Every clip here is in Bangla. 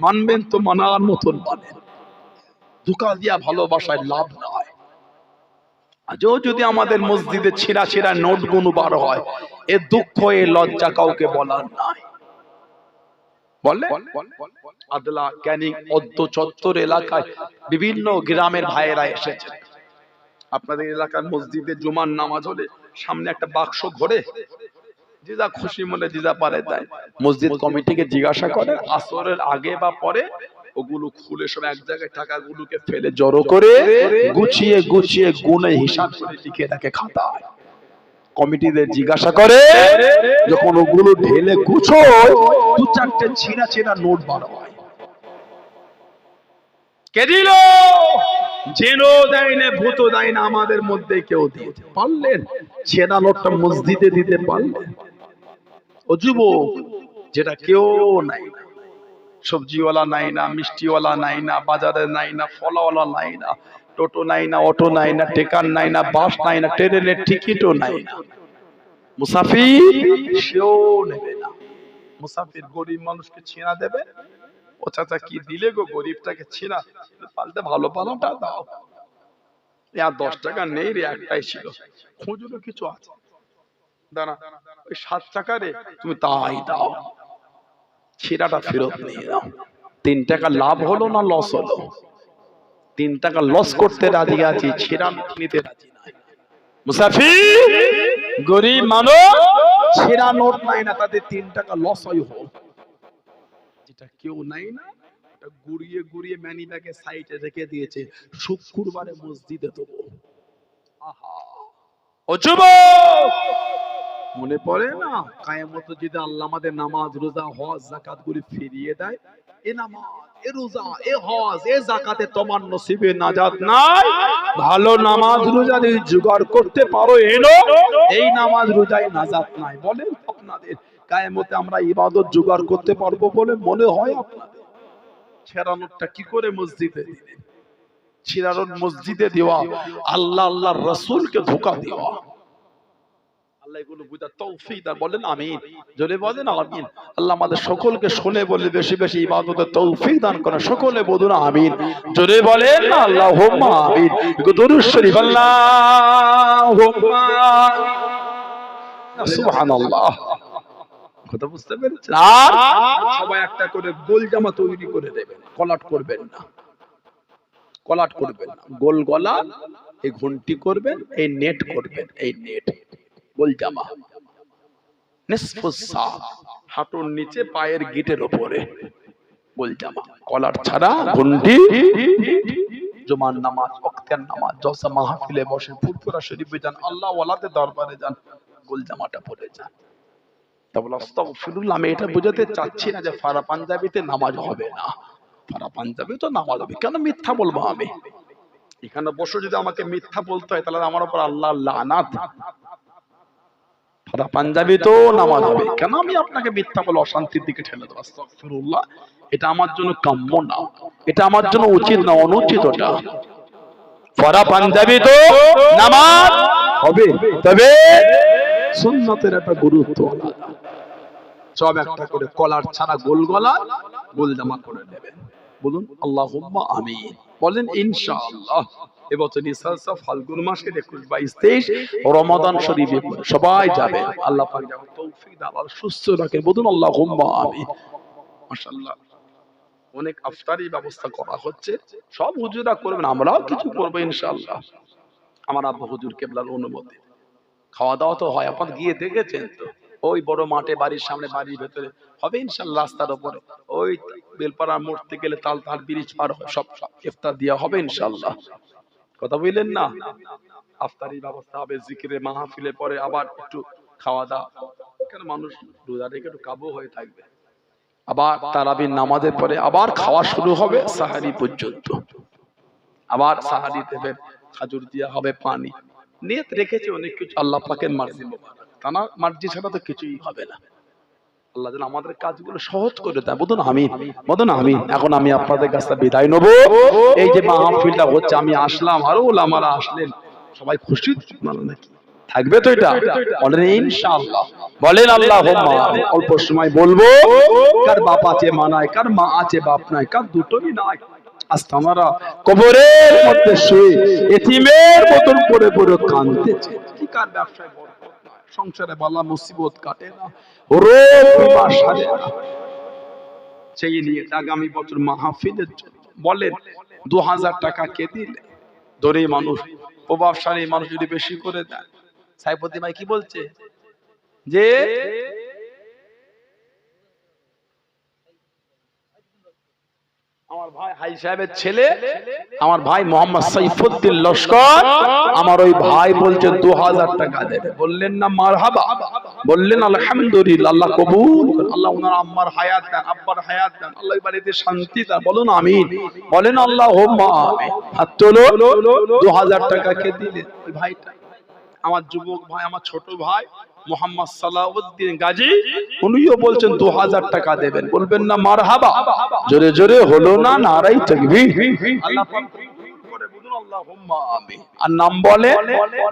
মানবেন তো মানার মতন মানেন। ধোকা দিয়া ভালোবাসায় লাভ নয় আজও যদি আমাদের মসজিদে ছিঁড়া ছিঁড়া নোটগুলো বার হয়, এ দুঃখ, এ লজ্জা কাউকে বলার নাই। বলে? আদলা, ক্যানিং অদ্য চত্বর এলাকায় বিভিন্ন গ্রামের ভাইয়েরা এসেছে। আপনাদের এলাকার মসজিদে জুমার নামাজ হলে সামনে একটা বাক্স ঘোরে। জিজা খুশি মনে জিজা পারে তাই। মসজিদ কমিটিকে জিজ্ঞাসা করে আসরের আগে বা পরে ওগুলো খুলে সব এক জায়গায় টাকাগুলোকে ফেলে জড়ো করে গুছিয়ে গুছিয়ে গুনে হিসাব করে লিখে রাখে খাতায়। কমিটিদের জিজ্ঞাসা করে যখন ওগুলো ঢেলে গুছো দু চারটে ছিঁড়া ছিঁড়া নোট বার হয়। কে দিল? জেনো দেয় না ভূত দেয় না আমাদের মধ্যে কেউ দিয়েছে পারলেন? ছেঁড়া নোটটা মসজিদে দিতে পারলেন? ও যুবক যেটা কেউ নাই সবজিওয়ালা নাই না, মিষ্টিওয়ালা নাই না, বাজারে নাই না, ফলাওয়ালা নাই না, টোটো নাই না, অটো নাই না, টেকার নাই না, বাস নাই না, ট্রেনের টিকিটও নাই না। মুসাফির সেও নেবে না। মুসাফির গরিব মানুষকে ছিঁড়া দেবে? ও চাচা কি দিলে গো গরিবটাকে ছিঁড়া? পাল্টে ভালো পালাটা দাও। আর দশ টাকা নেই রে, একটাই ছিল। খুঁজলো কিছু আছে। দাঁড়া। ওই সাত টাকা রে তুমি তাই দাও, ছিঁড়াটা ফেরত নিয়ে দাও তিন টাকা লাভ হলো না লস হলো? তিন টাকা লস করতে রাজি আছি, ছিঁড়া নিতে রাজি মুসাফির, গরিব মানুষ, ছেঁড়া নোট নাই না, তাদের তিন টাকা লস হয় হোক। যেটা কেউ নাই না গুড়িয়ে গুড়িয়ে ম্যানি ব্যাগে সাইডে রেখে দিয়েছে, শুক্রবারে মসজিদে দেবো। আহা। ও যুবক! মনে পড়ে না? কায়ামত যদি আল্লাহ আমাদের নামাজ, রোজা, হজ জাকাত গুলি ফিরিয়ে দেয়, এ নামাজ, এ রোজা, এ হজ, এ জাকাতে তোমার নসিবে নাজাত নাই। ভালো নামাজ, রোজা যদি জোগাড় করতে পারো, এনো, এই নামাজ, রোজায় নাজাত নাই। বলেন আপনাদের, কায়ামতে আমরা ইবাদত জোগাড় করতে পারব বলে মনে হয় আপনাদের? ছেড়ানোরটা কি করে মসজিদে? দিলেন মসজিদে দেওয়া, আল্লাহ আল্লাহ রসুলকে ধোকা দেওয়া। আল্লাহ এগুলো বুঝার তৌফিক বলেন, আমিন। বলেন, আমিন। আল্লাহ আমাদের সকলকে বলে বেশি বেশি ইবাদতের তৌফিক দান করেন। সকলে বলুন, আমিন। বলেন আমিন। শরীফ সুবহানাল্লাহ। কথা বুঝতে পেরেছেন? আর সবাই একটা করে গোল জামা তৈরি করে দেবেন, কলাট করবেন না। কলাট করবেন না। গোল গলা, এই ঘন্টি করবেন, এই নেট করবেন, এই নেট। গোল নিসফুসা হাঁটুর নিচে পায়ের গিটের ওপরে। গোল জামা কলার ছাড়া ঘন্টি জুমার নামাজ ওয়াক্তের নামাজ, জলসা মাহফিলে বসে ফুরফুরা শরীফে যান আল্লাহ ওয়ালাতে দরবারে যান গোল জামাটা পরে যান আমি এটা বোঝাতে চাচ্ছি না যে ফারা পাঞ্জাবিতে নামাজ হবে না। ফারা পাঞ্জাবি তো নামাজ হবে, কেন মিথ্যা বলব আমি? এখানে বসে যদি আমাকে মিথ্যা বলতে হয়, তাহলে আমার উপর আল্লাহ লানাত। ফারা পাঞ্জাবি তো নামাজ হবে। কেন আমি আপনাকে মিথ্যা বলে অশান্তির দিকে ঠেলে দেবো? এটা আমার জন্য কাম্য না। এটা আমার জন্য উচিত না, অনুচিত ওটা ফারা পাঞ্জাবি তো নামাজ হবে। তবে সুন্নতের একটা গুরুত্ব সব একটা করে কলার ছাড়া গোল গলা, গোল জামা করে নেবেন। বলুন আল্লাহ আমিন। বলেন, ইনশাআল্লাহ। এবছর ফাল্গুন মাসের একুশ বাইশ তেইশ রমাদান শরীফে সবাই যাবে। আল্লাহ পাক যেন তৌফিক আর সুস্থ বলুন আল্লাহ আমিন। মাশাআল্লাহ। অনেক আফতারি ব্যবস্থা করা হচ্ছে। সব হুজুরা করবেন, আমরাও কিছু করব আমার আব্বু হুজুর কেবলার অনুমতি। খাওয়া দাওয়া তো হয়, আপনার গিয়ে দেখেছেন তো? ওই বড় মাঠে বাড়ির সামনে, বাড়ির ভেতরে। হবে ইনশাল্লাহ রাস্তার উপরে ওই বেলপাড়া মরতে গেলে তাল তাল ব্রিজ পার হয়, সব সব ইফতার হবে ইনশাল্লাহ কথা বুঝলেন না? আফতারি ব্যবস্থা হবে জিকিরে মাহফিলে পরে আবার একটু খাওয়া দাওয়া কেন মানুষ রোজা রেখে একটু কাবু হয়ে থাকবে? আবার তারাবির নামাজের পরে আবার খাওয়া শুরু হবে সাহারি পর্যন্ত। আবার সাহারি দেবে, খাজুর দেওয়া হবে পানি। নিয়ত রেখেছে অনেক কিছু, আল্লাহ পাকের মার্জি মোবারক। তানা মার্জি ছাড়া তো কিছুই হবে না। আল্লাহ যেন আমাদের কাজগুলো সহজ করে দেয় আমি আমি এখন আমি আপনাদের কাছে বিদায় নেব এই যে মাহফিলটা হচ্ছে আমি আসলাম আরও ওলামারা আসলেন সবাই খুশি মানে নাকি থাকবে তো এটা বলেন ইনশাআল্লাহ বলেন আল্লাহ অল্প সময় বলব কার বাপ আছে মা নাই কার মা আছে বাপ নাই কার দুটোই নাই আজ আমরা কবরের মধ্যে শুয়ে এতিমের মতন পড়ে পড়ে কাঁদতেছে কি কার ব্যবসায় নাই, সংসারে বালা মুসিবত কাটে না। রোগ সারে না। সেই নিয়ে আগামী বছর মাহফিলের জন্য। বলেন দু হাজার টাকা কে দিলে? ধরে মানুষ প্রভাবশালী মানুষ যদি বেশি করে দেয়। সাইপতি ভাই কি বলছে? যে আমার ভাই হাই সাহেবের ছেলে আমার ভাই মোহাম্মদ সাইফুদ্দিন লস্কর আমার ওই ভাই বলছে দু হাজার টাকা দেবে। বললেন না মার হাবা বললেন আলহামদুলিল্লাহ আল্লাহ কবুল। আল্লাহ ওনার আম্মার হায়াত দেন আব্বার হায়াত দেন। আল্লাহ বাড়িতে শান্তি দেন। বলুন আমিন। বলেন আল্লাহ হাত তোলো দু হাজার টাকা কে দিলে ওই ভাইটা। আমার যুবক ভাই আমার ছোট ভাই মোহাম্মদ সালাউদ্দিন গাজী উনিও বলছেন দু হাজার টাকা দেবেন। বলবেন না মার হাবা জোরে জোরে হলো না নারাই থাকবি। আর নাম বলে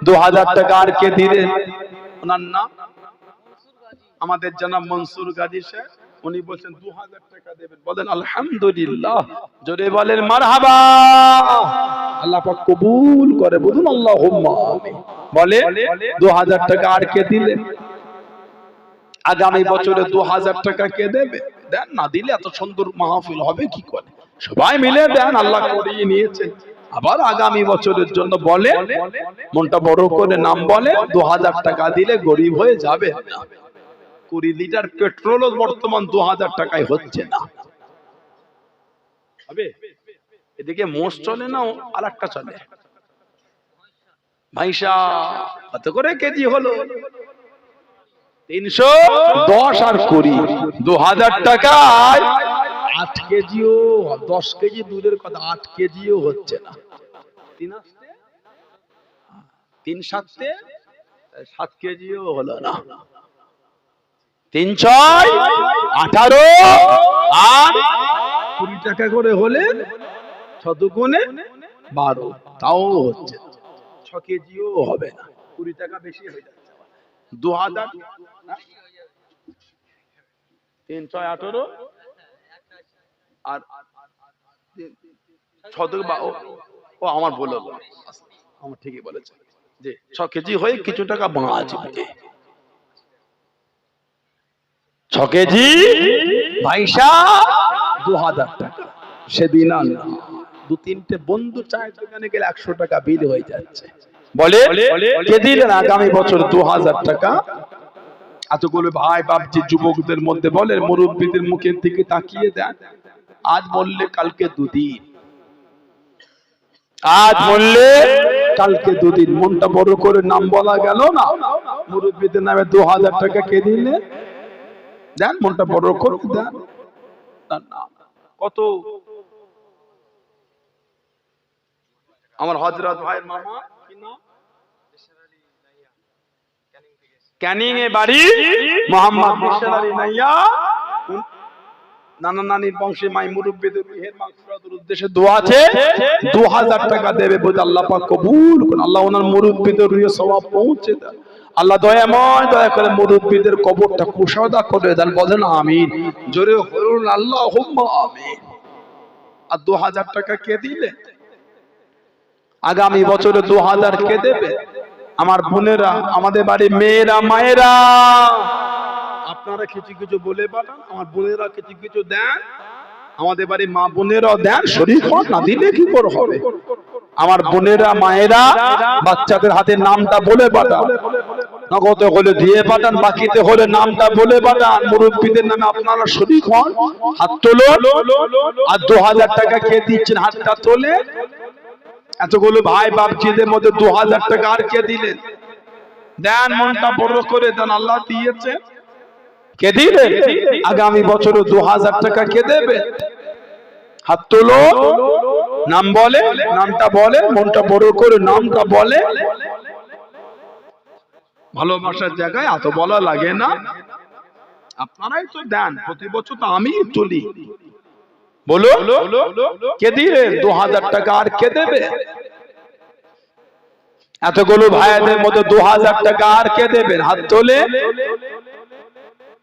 দু হাজার টাকা আর কে দিলেন ওনার নাম? আমাদের জানাব মনসুর গাজী সাহেব। উনি বলছেন দু হাজার টাকা দেবেন। বলেন আলহামদুলিল্লাহ। জোরে বলেন মারহাবা। আল্লাহ পাক কবুল করে বলুন আল্লাহ বলে দু হাজার টাকা আর কে দিলেন আগামী বছরে দু হাজার টাকা কে দেবে? দেন না দিলে এত সুন্দর মাহফিল হবে কি করে? সবাই মিলে দেন আল্লাহ করিয়ে নিয়েছেন আবার আগামী বছরের জন্য বলে মনটা বড় করে নাম বলে দু হাজার টাকা দিলে গরিব হয়ে যাবে। কুড়ি লিটার পেট্রোলও বর্তমান দু হাজার টাকায় হচ্ছে না। হবে? এদিকে মোষ চলে না আর একটা চলে। ভাইসা কত করে কেজি হলো? তিনশো দশ আর কুড়ি। দু হাজার টাকায়। আট কেজিও, দশ কেজি দূরের কথা, আট কেজিও হচ্ছে না। তিন তিন সাতে সাত কেজিও হলো না। তিন ছয়, আঠারো আর কুড়ি টাকা করে হলে শতগুণে বারো। তাও হচ্ছে। ছ কেজিও হবে না। কুড়ি টাকা বেশি হয়ে যাচ্ছে দু হাজার তিন ছয় আর তিন- বা ও আমার হলো। আমার ঠিকই বলেছে। যে ছ কেজি হয়ে কিছু টাকা ছ কেজি পয়সা দু হাজার টাকা। সেদিন না। দু তিনটে বন্ধু চায়ের দোকানে গেলে একশো টাকা বিল হয়ে যাচ্ছে। বলে? কে দিলেন আগামী বছর দু হাজার টাকা? এতগুলো ভাই বাপজি যুবকদের মধ্যে বলে মুরব্বীদের মুখের দিকে তাকিয়ে দেন। আজ বললে কালকে দুদিন। আজ বললে কালকে দুদিন। মনটা বড় করে নাম বলা গেল না। মুরব্বীদের নামে দু হাজার টাকা কে দিলে? দেন মনটা বড় করে দেন। কত আমার হজরত ভাইয়ের মামা। ক্যানিং এ বাড়ি মোহাম্মদ বিশাল আলী নাইয়া। নানা নানির বংশে মাই মুরব্বীদের মাগফিরাতের উদ্দেশ্যে দোয়া আছে। 2000 টাকা দেবে বলে আল্লাহ পাক কবুল করুন। আল্লাহ ওনার মুরব্বীদের সওয়াব পৌঁছে দেন। আল্লাহ দয়াময় দয়া করে মুরব্বীদের কবরটা কুশাদা করে দেন। বলেন আমিন। জোরে বলুন আল্লাহুম্মা আমিন। আর 2000 টাকা কে দিলে? আগামী বছরে 2000 কে দেবে? আমার বোনেরা, আমাদের বাড়ি মেয়েরা, মায়েরা। আপনারা কিছু কিছু বলে পাঠান, আমার বোনেরা কিছু কিছু দেন। আমাদের বাড়ি মা বোনেরাও দেন, শরীর না দিলে কি করে হবে? আমার বোনেরা, মায়েরা, বাচ্চাদের হাতে নামটা বলে পাঠান। নগদ হলে দিয়ে পাঠান, বাকিতে হলে নামটা বলে পাঠান। মুরব্বীদের নামে আপনারা শরীর হন হাত তোলো আর দু হাজার টাকা কে দিচ্ছেন হাতটা তোলে? এতগুলো ভাই বাপজিদের মধ্যে দু হাজার টাকা আর কে দিলেন? দেন মনটা বড় করে দেন, আল্লাহ দিয়েছে। কে দিবে আগামী বছরে দু হাজার টাকা কে দেবে? হাত তোলো। নাম বলে, নামটা বলে, মনটা বড় করে নামটা বলে। ভালোবাসার জায়গায় এত বলা লাগে না। আপনারাই তো দেন, প্রতি বছর তো আমি তুলি। বলো। কে দিলে? দু হাজার টাকা আর কে দেবে? এতগুলো ভাইয়াদের মধ্যে দু হাজার টাকা আর কে দেবেন হাত তোলে।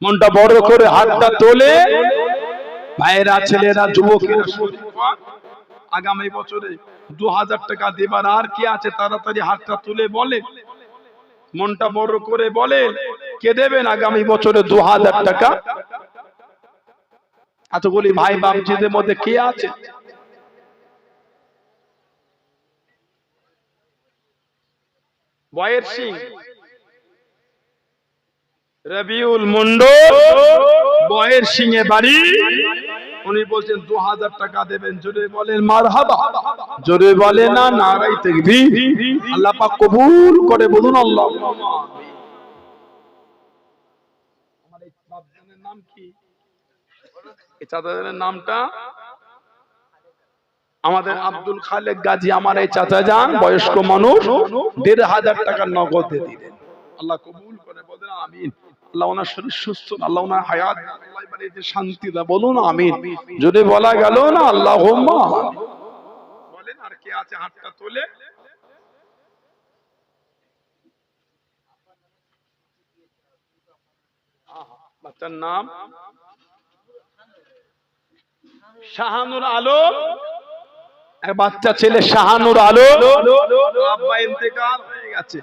মনটা বড় করে হাতটা তোলে। ভাইয়েরা, ছেলেরা, যুবকেরা, আগামী বছরে দু হাজার টাকা দেবার আর কি আছে? তাড়াতাড়ি হাতটা তুলে বলে। মনটা বড় করে বলে। কে দেবেন? আগামী বছরে দু হাজার টাকা। এতগুলি ভাই বাপজিদের মধ্যে কে আছে? বয়ের সিং। রবিউল মন্ডল বয়ের সিং এ বাড়ি। উনি বলছেন দু হাজার টাকা দেবেন। জোরে বলেন মার হাবা জোরে বলে না নারাই দেখবি আল্লাহ পাক কবুল করে বলুন আল্লাহ। আমার এই বাপজানের নাম কি? এই চাচাজানের নামটা? আমাদের আব্দুল খালেক গাজী, আমার এই চাচা যান বয়স্ক মানুষ, দেড় হাজার টাকা নগদে দিলেন। আল্লাহ কবুল করে বলেন, আমিন। বাচ্চার নাম? শাহানুর এক বাচ্চা ছেলে শাহানুর আলো আব্বা ইন্তেকাল হয়ে গেছে।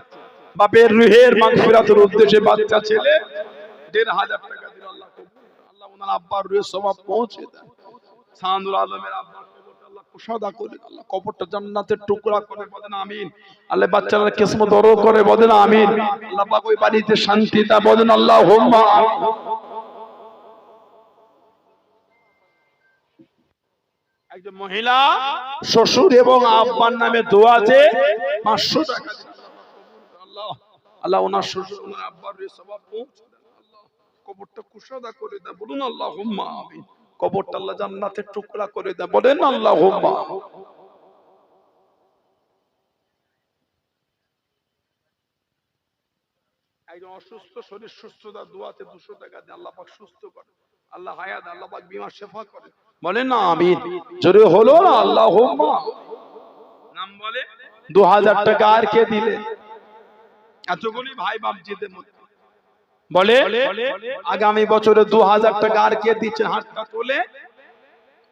বাপের রুহের মাগফিরাতের উদ্দেশ্যে বাচ্চা ছেলে দেড় হাজার টাকা দিল আল্লাহ। আল্লাহ ওনার আব্বার রুহের স্বভাব পৌঁছে দেন। শাহানুর আলমের কবরটা আল্লাহ আল্লাহ কবরটা জান্নাতের টুকরা করে বলেন আমিন। আল্লাহ বাচ্চারা কিসমত বড় করে বলেন আমিন। আল্লাহ পাক ওই বাড়িতে শান্তিটা বলেন আল্লাহ হোম্মা একজন মহিলা শ্বশুর এবং আব্বার নামে দোয়াতে পাঁচশো টাকা আল্লাহ আল্লাহ ওনার শ্বশুর ওনার আব্বার স্বভাব পৌঁছে কবরটা কুশাদা করে দেন। বলুন আল্লাহ হুম্মা আমিন। কবরটা আল্লাহ জান্নাতের টুকরা করে দেন। বলেন আল্লাহ হুম্মা একজন অসুস্থ শরীর সুস্থতা দোয়াতে দুশো টাকা দিয়ে আল্লাহ পাক সুস্থ করে আল্লাহ হায়াত আল্লাহ পাক বিমা শেফা করে। বলেন না আমিন। জোরে হলো না আল্লাহ হুম্মা নাম বলে? দু হাজার টাকা আর কে দিলে? এতগুলি ভাই মধ্যে। বলে? আগামী বছরে দু হাজার টাকা আর কে দিচ্ছে? হাতটা তোলে।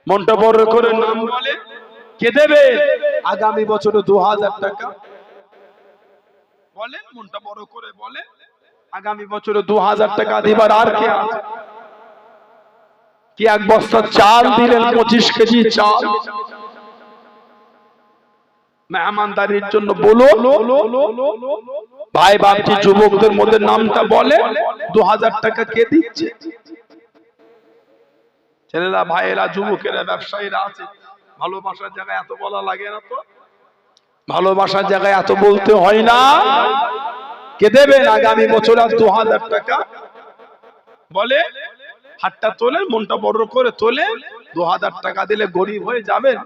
মনটা বড় করে নাম বলে? কে দেবে? আগামী বছরে দু হাজার টাকা। বলেন মনটা বড় করে বলে আগামী বছরে দু হাজার টাকা দিবার আর কে আছে? কি এক বস্তা চাল দিলেন পঁচিশ কেজি চাল? মেহমানদারির জন্য বলো ভাই বাপটি যুবকদের মধ্যে নামটা বলে। দু হাজার টাকা কে দিচ্ছে? ছেলেরা, ভাইয়েরা, যুবকেরা, ব্যবসায়ীরা আছে। ভালোবাসার জায়গায় এত বলা লাগে না তো। ভালোবাসার জায়গায় এত বলতে হয় না। কে দেবেন আগামী বছর আর দু হাজার টাকা? বলে হাতটা তোলে মনটা বড় করে তোলে দু হাজার টাকা দিলে গরিব হয়ে যাবেন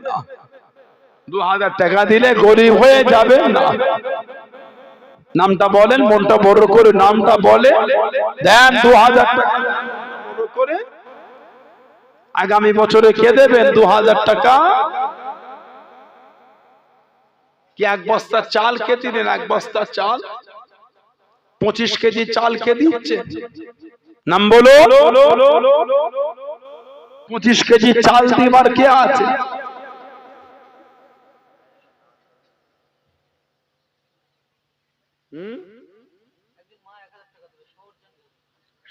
দু হাজার টাকা দিলে গরিব হয়ে যাবেন না। নামটা বলেন, মনটা বড় করে নামটা বলে দেন দু হাজার টাকা। করে আগামী বছরে কে দেবেন দু হাজার টাকা? কি এক বস্তা চাল কে দিন এক বস্তা চাল? পঁচিশ কেজি চাল কে দিচ্ছে নাম বলো। পঁচিশ কেজি চাল দিবার কে আছে?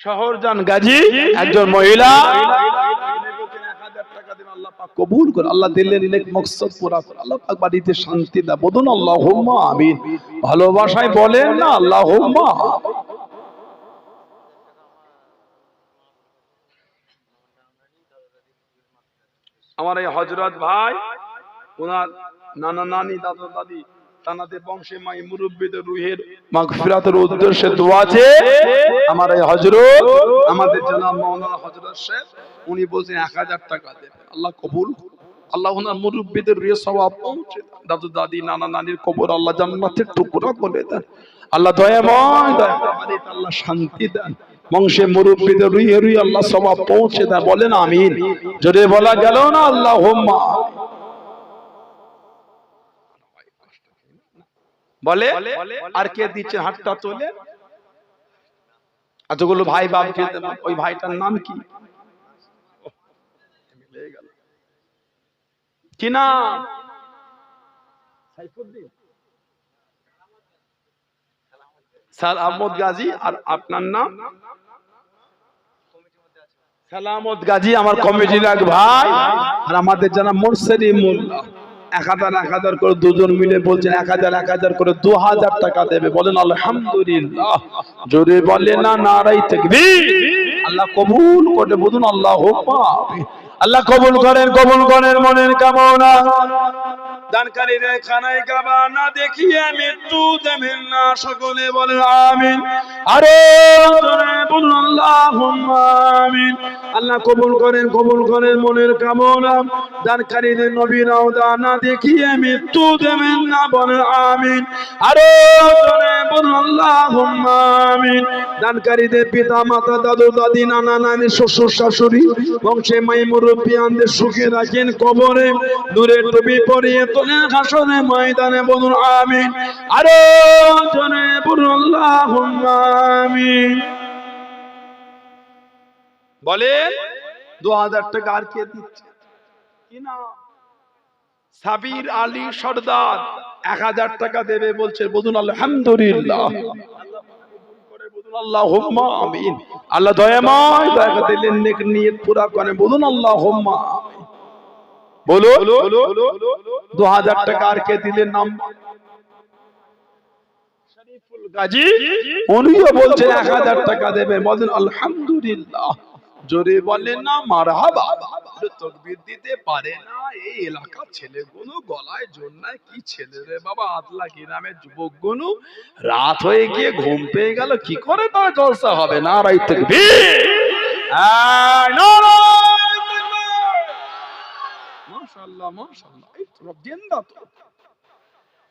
শহরজান গাজী একজন মহিলা। কবুল করে আল্লাহ দিলেন ইলেক মকসদ পুরা করে। আল্লাহ পাক বাড়িতে শান্তি দা বলুন আল্লাহ আমিন। ভালোবাসায় বলেন না আল্লাহ আমার এই হজরত ভাই, ওনার নানা নানি, দাদা দাদি রুহের উদ্দেশ্যে আমার এই হজরত, আমাদের জানা হজরত উনি বলছেন এক হাজার টাকা দেবেন আল্লাহ কবুল। আল্লাহ মুরব্বীদের সবাব পৌঁছে। দাদু, দাদি, নানা, নানির কবর আল্লাহ জান্নাতের টুকরা করে দেন। আল্লাহ দয়াময় দয়া করে বাড়িতে আল্লাহ শান্তি দেন। বংশে মুরব্বীদের রুই আল্লাহ পৌঁছে বলেন আমিন। যদি বলা গেল না আল্লাহ বলে, আর কে দিচ্ছে হাতটা তোলে? এতগুলো ভাই বাপ ওই ভাইটার নাম কি? কি নাম? স্যার আহমদ গাজী আর আপনার নাম? সালামত গাজী আমার কমিটির এক ভাই। আর আমাদের জানা মোরসেরি মোল্লা এক হাজার এক হাজার করে দুজন মিলে বলছেন এক হাজার এক হাজার করে দু হাজার টাকা দেবে। বলেন আলহামদুলিল্লাহ। জোরে বলে না নারাই থাকবি আল্লাহ কবুল করে বলুন আল্লাহ আল্লাহ কবুল করেন কবুল করেন, মনের কামনা। দানকারীদের খানায় কাবা না দেখিয়ে মৃত্যু দেবেন না বলে আমিন। আরে আমিন। আল্লাহ কবুল করেন নবীরাও দানা দেখিয়ে মৃত্যু দেবেন না, বলে আমিন। আরে আমিন দানকারীদের পিতা মাতা দাদু দাদি নানা নানি শ্বশুর শাশুড়ি বংশে মাই মুরব্বিয়ানদের সুখে রাখেন কবরে। দূরের টুপি পরিয়ে হাসনে ময়দানে বলুন আমিন। আরও জনে আমিন। বলেন, দু হাজার টাকা আর কে দিচ্ছে? কি না সাবির আলী সর্দার। এক হাজার টাকা দেবে বলছে, বলুন আলহামদুলিল্লাহ। আল্লাহ দয়াময় দয়া দিলেন, নেক নিয়ত পুরা করে বলুন বলো দু হাজার টাকা আর কে দিলেন নাম? গাজী। উনিও টাকা দেবে। বলেন, আলহামদুলিল্লাহ। জোরে বলেন না, মারহাবা। তকবির দিতে পারে না এই এলাকার ছেলেগুলো, গলায় জোর জন্যায় কি ছেলে রে বাবা আতলা গ্রামের যুবকগুলো। রাত হয়ে গিয়ে ঘুম পেয়ে গেল, কি করে তার জলসা হবে? না রাই তকবির!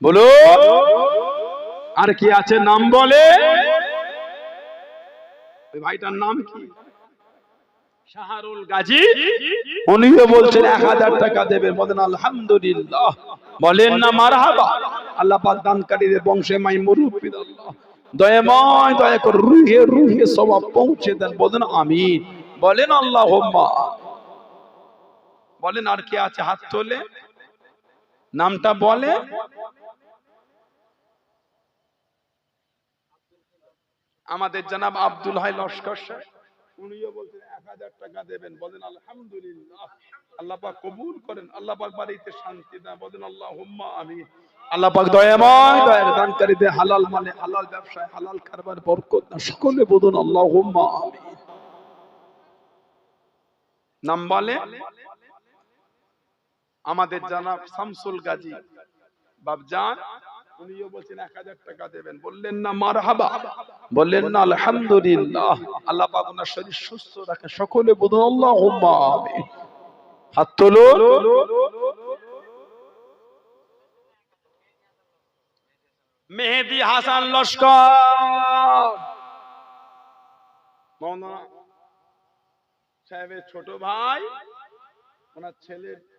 বলো, আর কি আছে নাম বলে? ওই ভাইটার নাম কি? উনিও বলছেন এক হাজার টাকা দেবে। বলেন, আলহামদুলিল্লাহ। বলেন, না, মারহাবা। আল্লাহ বংশে মাই দয়াময় দয়া করে রুহে রুহে সবাব পৌঁছে দেন। বলেন বলেন আল্লাহ বলেন, আর কে আছে হাত তোলে? নামটা বলে? আমাদের জানাব আব্দুল হাই লস্কর সাহেব। উনিও বলছেন, এক হাজার টাকা দেবেন। বলেন, আলহামদুলিল্লাহ। কবুল করেন বাড়িতে শান্তি দেন। বলেন আল্লাহ আমি আল্লাহ পাক দয়াময়, দয়ার হালাল মানে হালাল ব্যবসায়, হালাল কারবার, বরকত না সকলে বলুন আল্লাহ আমি নাম বলে, আমাদের জানাব শামসুল গাজী। বাবজান উনিও বলছেন এক হাজার টাকা দেবেন। বললেন, না, মারহাবা। বললেন, না, আলহামদুলিল্লাহ। আল্লাহ শরীর সুস্থ রাখে। সকলে বলুন আমিন। হাত মেহেদি হাসান লস্কর। সাহেবের ছোট ভাই, ওনার ছেলের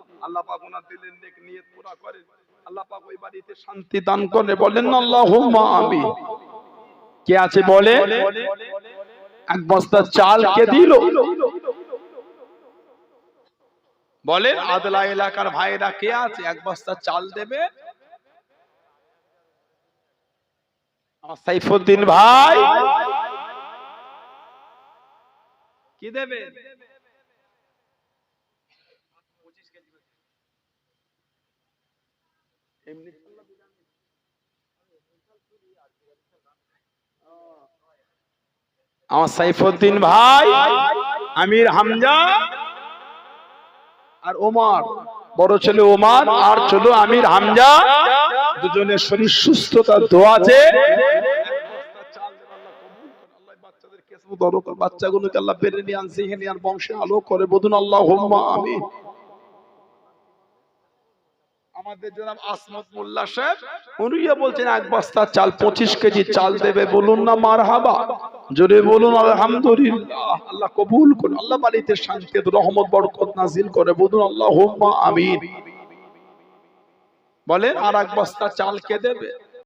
আল্লাহ পাক ওনার দিলের নেক নিয়ত পুরা করেন। আল্লাহ পাক ওই বাড়িতে শান্তি দান করে বলেন, আল্লাহুম্মা আমিন। কে আছে বলে? এক বস্তা চাল কে দিল? বলেন, আদলা এলাকার ভাইরা কে আছে? এক বস্তা চাল দেবে? সাইফুদ্দিন ভাই, কি দেবে? এমনি আমার সাইফুদ্দিন ভাই, আমির হামজা আর ওমর, বড় ছেলে ওমর আর ছোট আমির হামজা দুজনের শরীর সুস্থতা, দোয়া আছে। বাচ্চাগুলোকে আল্লাহ বেড়ে নিয়ে আনছে বংশে আলো করে। বধুন আল্লাহ আমি আমাদের জনাব আসমত মোল্লা সাহেব উনিও বলছেন এক বস্তা চাল, পঁচিশ কেজি চাল দেবে, বলুন না মার হাবা জোরে বলুন, আলহামদুলিল্লাহ। আল্লাহ কবুল করুন। আল্লাহ বাড়িতে শান্তি রহমত, বরকত নাজিল করে। বলুন আল্লাহ আমিন। বলেন, আর এক বস্তা চাল কে দেবে?